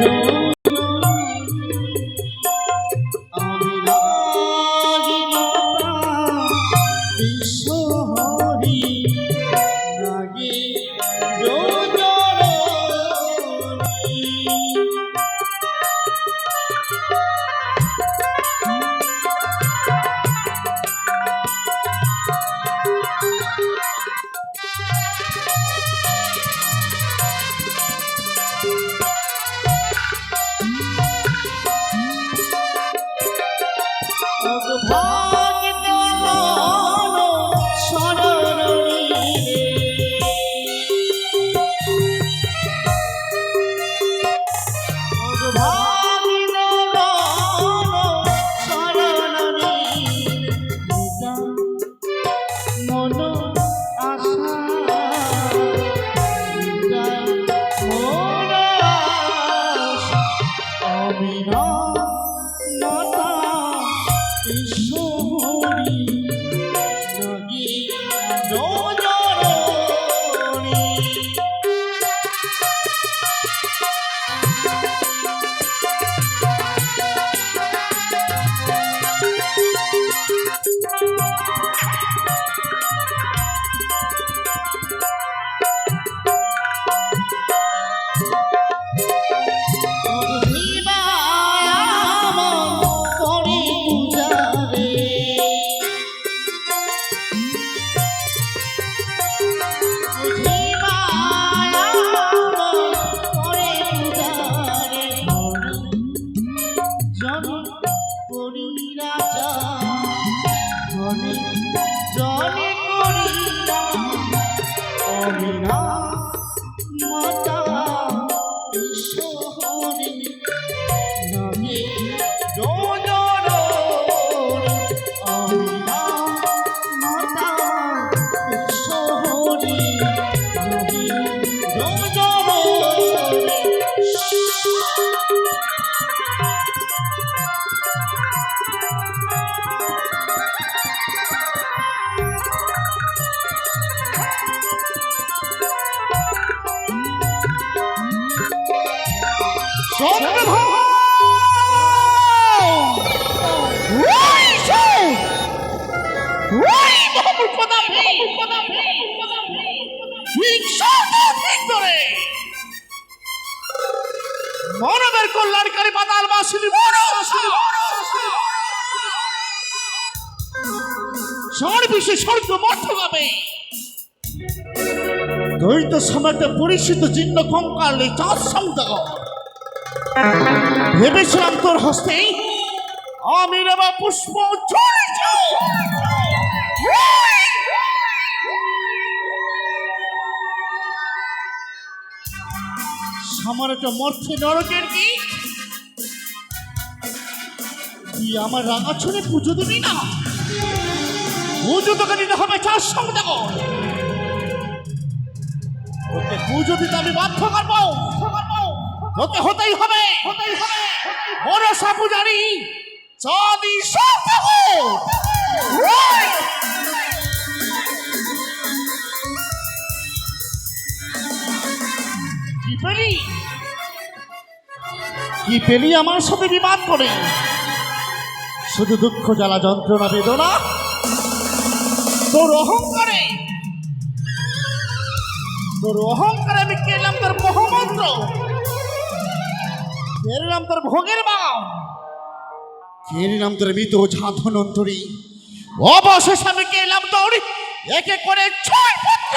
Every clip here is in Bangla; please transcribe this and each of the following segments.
আমি অবিনা মাতা মানবের কল্যাণকারী পাতাল বাসিনী বিশেষ স্বর্গ মর্থভাবে দ্বৈত সমেত পরিচিত জীর্ণ কঙ্কাল চার সন্দেহ। ভেবেছিলাম তোর হস্তে আমি পুষ্প চলেছ সামান্য মর্থে নরকের কি? আমার রাঙাছনে পুজো দিবি না? পুজো তোকে দিতে হবে, চার সন্দেহ ওকে পুজো দিতে আমি বাধ্য করব। তোকে হতেই হবে। বড় সাপু জানি চাঁদি সব পেলি কি পেলি আমার সাথে বিবাদ করে? শুধু দুঃখ, জ্বালা, যন্ত্রণা, বেদনা? তোর অহংকারে? তোর অহংকারে আমি কেলাম তোর মহামন্ত্র। কেলাম তোর ভোগের বাম। কেলাম তোর মৃত ঝাঁধন অন্তরী। অবশেষে আমি কেলাম তোর একে করে ছয় পুত্র।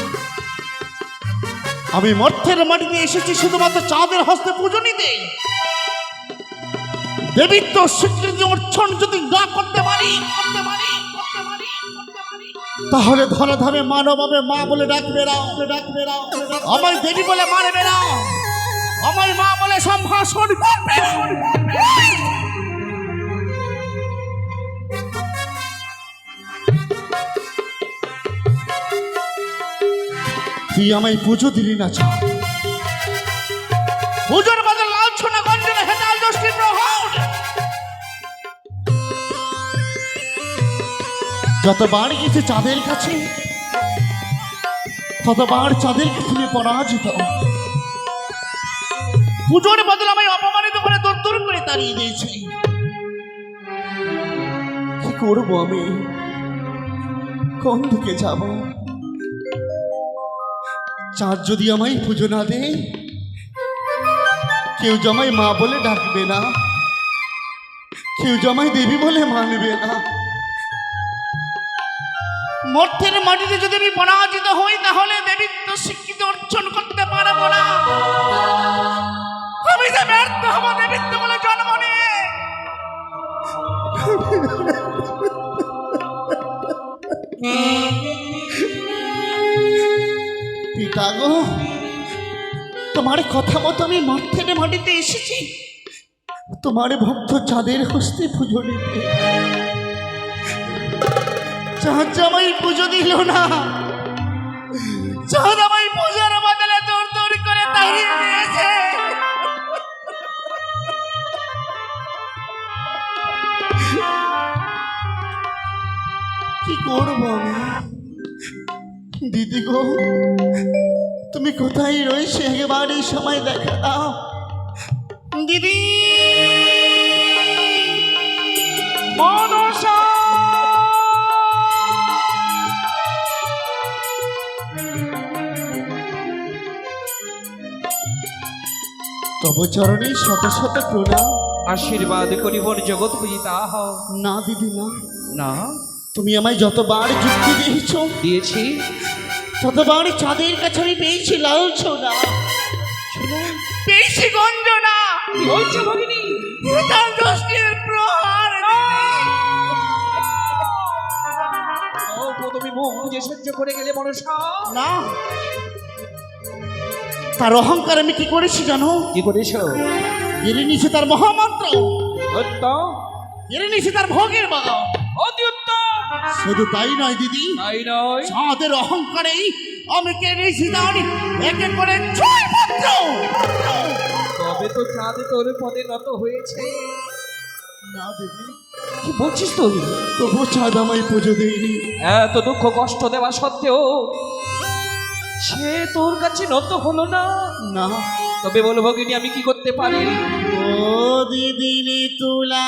আমি মর্থের মাটিতে এসেছি, শুধুমাত্র চাঁদের হস্তে পুজো নিতে। দেবিত্ব স্বীকৃতি অর্চন যদি না করতে পারি করতে পারি ধরে মানব হবে মা বলে ডাকবে না ডাকবে না আমায় দেবী বলে মারবে না। আমায় মা বলে সম্ভাষণ করবে তুই আমায় পুজো দিলি না চা পুজোর বদল লাঞ্ছনা গঞ্জনা হেতাল দোষটি প্রহর। যতবার গেছে চাঁদের কাছে ততবার চাঁদেরকে তুমি পরাজিত। পুজোর বদল আমায় অপমানিত করে দূর দূর করে তাড়িয়ে দিয়েছে কি করব আমি? কোন দিকে যাব? চাঁদ যদি আমায় পুজো না দেয়, কেউ জামাই মা বলে ডাকবে না, কেউ জামাই দেবী বলে মানবে না। মর্থের মাটিতে যদি আমি পরাজিত হই, তাহলে দেবিত্ব স্বীকৃতি অর্জন করতে পারব না। আমি যে ব্যর্থ হব তোমার কথা মতো আমি মর্থের মাটিতে এসেছি। তোমার ভক্ত চাঁদের হস্তে পুজো নিতে চাঁদ জামাই পুজো দিল না। চাঁদ আমায় পুজোর বদলে দৌড় দৌড় করে তাড়িয়ে দিয়েছে। কি করব আমি? দিদি গো তুমি কোথায় রয়েছে? একবার সময় দেখা দাও। দিদি! তব চরণে শত শত প্রণাম। আশীর্বাদ করিবর জগৎ পূজিতা। হও না দিদি না। না? তুমি আমায় যতবার যুক্তি দিয়েছ দিয়েছি। ততবার চাঁদের কাছে আমি পেয়েছি লাল ছোনা পেয়েছি গঞ্জনা। কি বলছো ভগিনী? তার প্রহার। তুমি মুখ বুঝে সহ্য করে গেলে মনসা। না। তার অহংকার আমি কি করেছি জানো? কি করেছ? এড়ে নিছে তার মহামন্ত্র। এড়ে নিছে তার ভোগের বাগান। অতি শুধু তাই নয় দিদি। তাই নয়। চাঁদের অহংকারেই আমি কে তার একে করে ছয় পুত্র। তবে তো চাঁদ তোর পদে নত হয়েছে। না দিদি। কি বলছিস তুই? তবু চাঁদ আমায় পুজো দেয়নি। এত দুঃখ কষ্ট দেওয়া সত্ত্বেও সে তোর কাছে নত হলো না। না। তবে বল ভগিনী আমি কি করতে পারি? ও দিদি তুলা।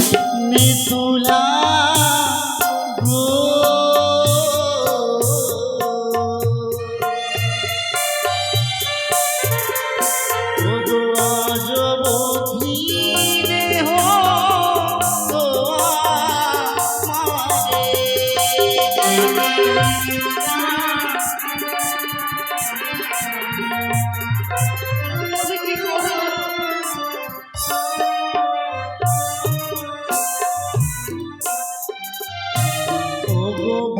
দেহ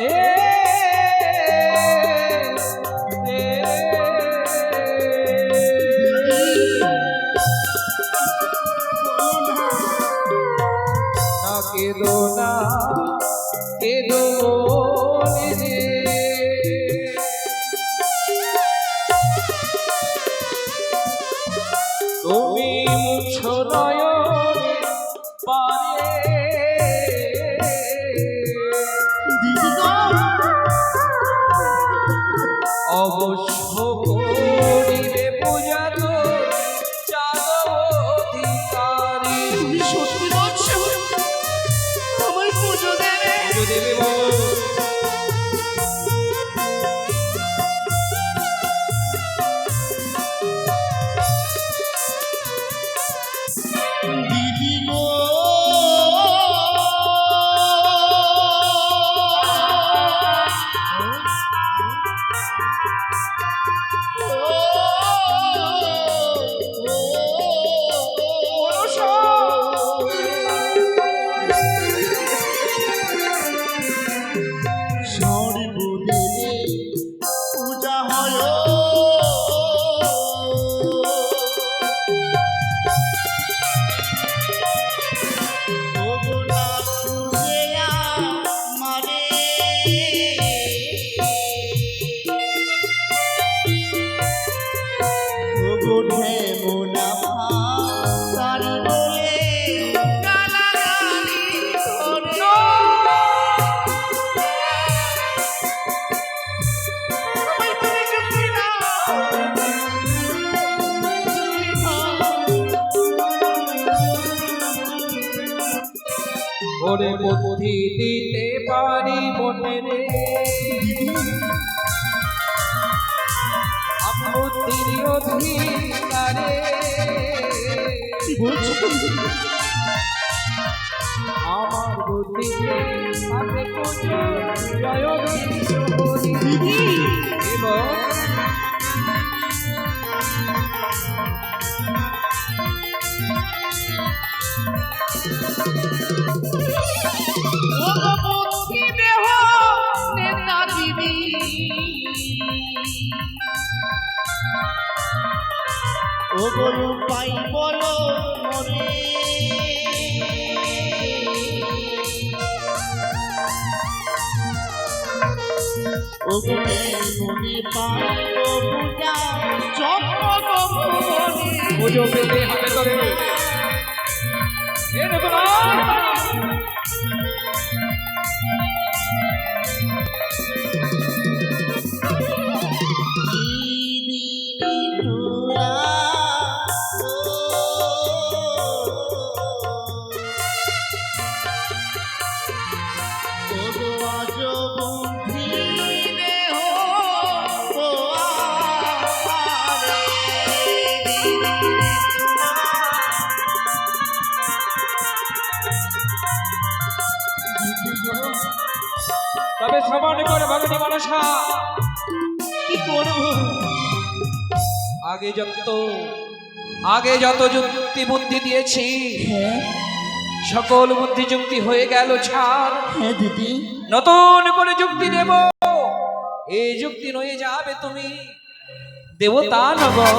Yeah. অবশ্য বুদ্ধি দিতে পারি মনে রে। অধিকারে। আমার বুদ্ধি সাথে পুজো জয় বিশ্বরি দিদি এবং ও গরু পাই বলো মরে ও গুণে মনে পাই পূজা চম্পক মনে পুজো পেতে হাতে ধরে। এ দেখো না করে ভগনী মনসা? কি করব? আগে যত আগে যত যুক্তি বুদ্ধি দিয়েছি হ্যাঁ। সকল বুদ্ধি যুক্তি হয়ে গেল ছাড়। হ্যাঁ দিদি। নতুন করে যুক্তি দেব। এই যুক্তি নয়ে যাবে তুমি। দেবতা নগর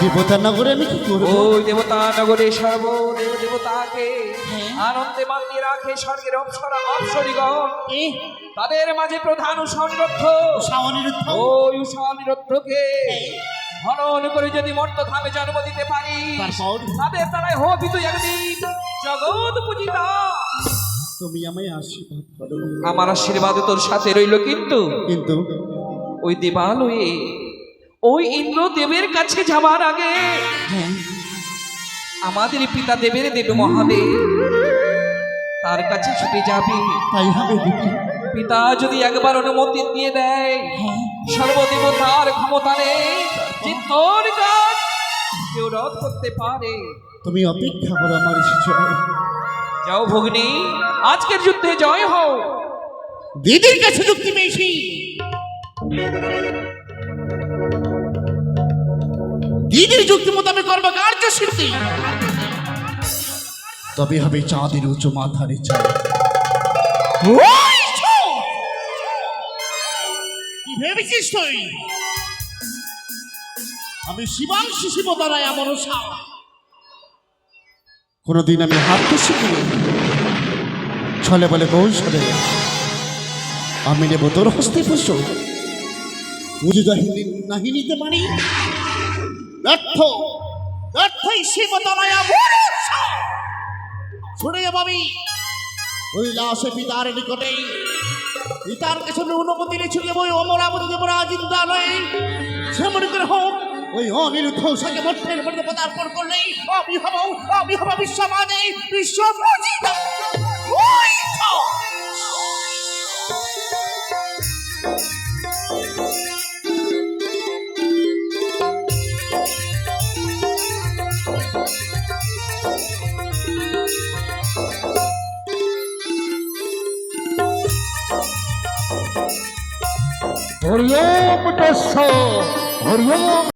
দেবতা নগরে আমি কি করব? ওই দেবতা নগরে সর্ব দেব দেবতাকে হ্যাঁ। আনন্দে মাতিয়ে রাখে স্বর্গের অপসরা অপসরিগণ। এ। তাদের মাঝে প্রধান উষানিরুদ্ধ শাওনিরুদ্ধ ওই উষানিরুদ্ধকে হরণ করে যদি মর্ত ধামে জন্ম দিতে পারি তাদের দ্বারাই হবি তুই একদিন জগৎ পূজিতা। তুমি আমায় আশীর্বাদ করো। আমার আশীর্বাদ তোর সাথে রইল কিন্তু। কিন্তু? ওই দেবালয়ে ওই ইন্দ্র দেবের কাছে যাবার আগে হ্যাঁ আমাদের পিতা দেবের দেব মহাদেব তার কাছে ছুটে যাবি। তাই হবে দিদি পিতা যদি একবার অনুমতি দিয়ে দেয় হ্যাঁ। সর্বদেবতার ক্ষমতা নেই যে তোর কাজ কেউ রদ করতে পারে। তুমি অপেক্ষা করো আমার শিশু যাও ভগ্নী আজকের যুদ্ধে জয় হও। দিদির কাছে যুক্তি পেয়েছি। দিদির যুক্তি মোতাবেক করব কার্য সিদ্ধি তবে হবে চাঁদের উঁচু মাথারে চাঁদ! কি ভেবেছিস তুই? আমি শিবাংশী শিবদারায় আমার কোনোদিন আমি হাঁটতে শিখিনি ছলে বলে কৌশলে আমি নেব তোর হস্তে পুষ্প বুঝে নাহি নিতে পারি ব্যর্থ, ব্যর্থই শিবতনয়া ছুড়ে পাবি কৈলাসে পিতার নিকটে। পিতার কাছে অনুমতি নিয়েছিল ওই অমরাবতী দেবরা জিন্দালয়ে যেমন করে, হোক, ওই অনিরুদ্ধ মঠের মধ্যে পদার্পণ করলেই আমি হব বিশ্বমানে বিশ্ব হরিওম দস্য হরিওম